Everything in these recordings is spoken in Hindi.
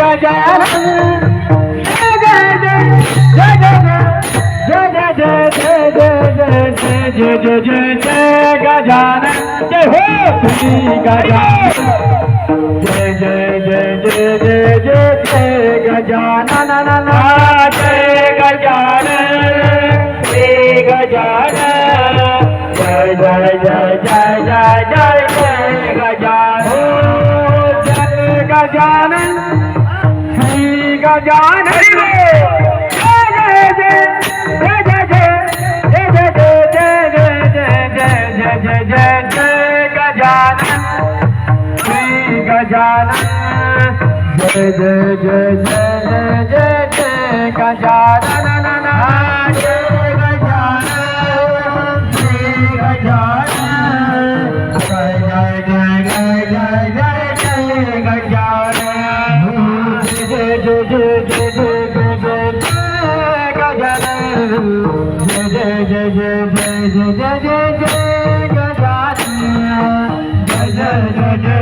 गजानन जय जय जय जय जय जय जय गजानन जय हो गजानन जय जय जय जय जय गजानन जय गजानन श्री गजानन गजानन जय जय जय जय जय जय गजानन जय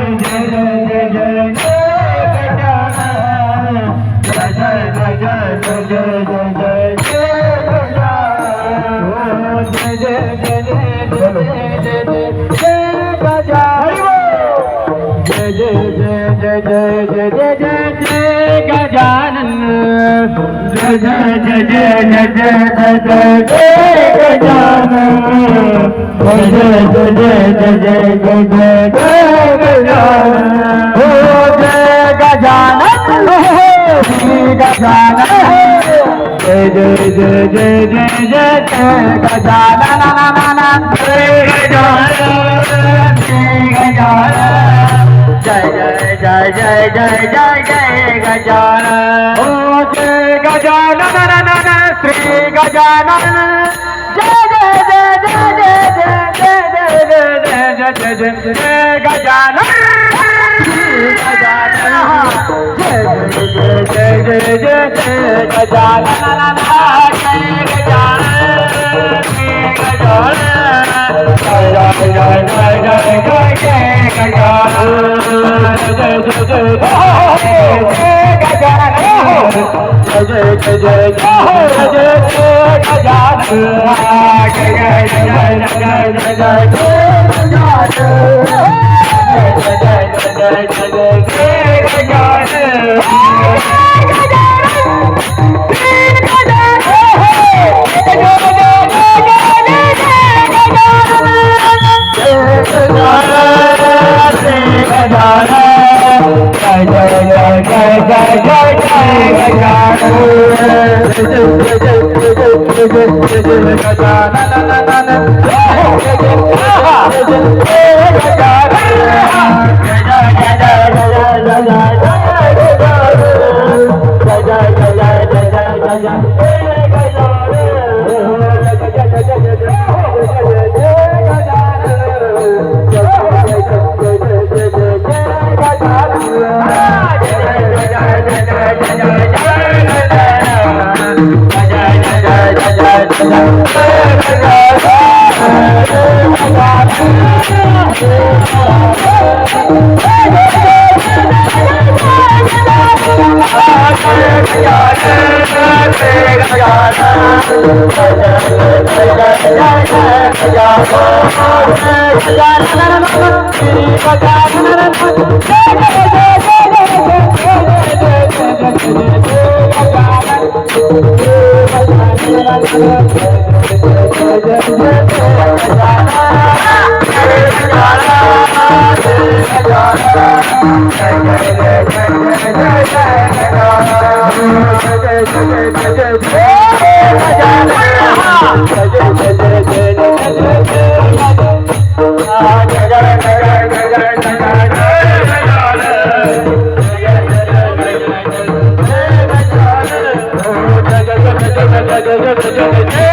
जय जय गजानन जय जय जय जय जय जय गजानन हो जय गजानन हो श्री गजानन जय जय जय जय जय जय गजानन ना ना ना जय गजानन जय गजानन जय जय जय जय जय जय जय गजानन हो जय गजानन ना ना ना गजानन जय जय जय जय जय जय जय जय जय जय जय जय जय गजानन जय गजानन जय जय जय जय जय जय गजानन जय जय जय गजानन जय जय जय जय जय जय जय जय जय गजानन 哎呀哎呀哎呀哎呀哎呀子，子子子，哎呀哎呀哎呀子，子子子，哎呀哎呀子，哎呀哎呀哎呀哎呀哎呀子，哎呀哎呀哎呀哎呀哎呀子。गजानन गजानन भक्ति गजानन भक्ति ಜಗ ಜಗ ಜಗ ಜಯ